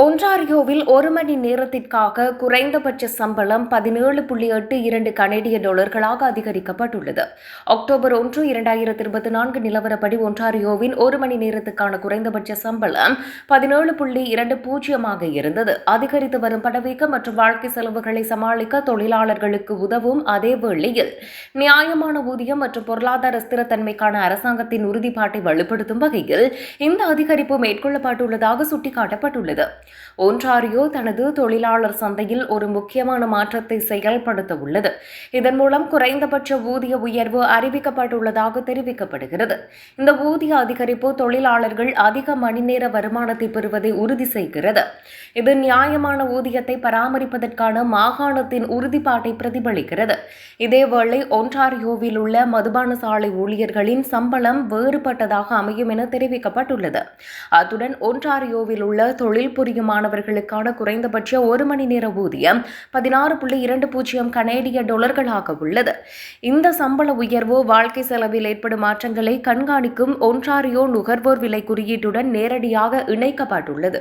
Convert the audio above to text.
ஒன்றாரியோவில் ஒரு மணி நேரத்திற்காக குறைந்தபட்ச சம்பளம் பதினேழு புள்ளி எட்டு இரண்டு கனேடிய டாலர்களாக அதிகரிக்கப்பட்டுள்ளது. அக்டோபர் ஒன்று இரண்டாயிரத்தி இருபத்தி நான்கு நிலவரப்படி ஒன்றாரியோவின் ஒரு மணி நேரத்துக்கான குறைந்தபட்ச சம்பளம் பதினேழு புள்ளி இரண்டு பூஜ்ஜியமாக இருந்தது. அதிகரித்து வரும் பணவீக்கம் மற்றும் வாழ்க்கை செலவுகளை சமாளிக்க தொழிலாளர்களுக்கு உதவும் அதே வேளையில் நியாயமான ஊதியம் மற்றும் பொருளாதார ஸ்திரத்தன்மைக்கான அரசாங்கத்தின் உறுதிப்பாட்டை வலுப்படுத்தும் வகையில் இந்த அதிகரிப்பு மேற்கொள்ளப்பட்டுள்ளதாக சுட்டிக்காட்டப்பட்டுள்ளது. ஒன்றாரியோ தனது தொழிலாளர் சந்தையில் ஒரு முக்கியமான மாற்றத்தை செயல்படுத்த உள்ளது. இதன் மூலம் குறைந்தபட்ச ஊதிய உயர்வு அறிவிக்கப்பட்டுள்ளதாக தெரிவிக்கப்படுகிறது. இந்த ஊதிய அதிகரிப்பு தொழிலாளர்கள் அதிக மணி நேர வருமானத்தை பெறுவதை உறுதி செய்கிறது. இது நியாயமான ஊதியத்தை பராமரிப்பதற்கான மாகாணத்தின் உறுதிப்பாட்டை பிரதிபலிக்கிறது. இதேவேளை ஒன்றாரியோவில் உள்ள மதுபான சாலை ஊழியர்களின் சம்பளம் வேறுபட்டதாக அமையும் என தெரிவிக்கப்பட்டுள்ளது. அத்துடன் ஒன்றாரியோவில் உள்ள தொழில் புரியும் மாணவர்களுக்கான குறைந்தபட்ச ஒரு மணி நேர ஊதியம் பதினாறு புள்ளி இரண்டு பூஜ்ஜியம் கனேடிய டாலர்களாக உள்ளது. இந்த சம்பள உயர்வு வாழ்க்கை செலவில் ஏற்படும் மாற்றங்களை கண்காணிக்கும் ஒன்றாரியோ நுகர்வோர் விலை குறியீட்டுடன் நேரடியாக இணைக்கப்பட்டுள்ளது.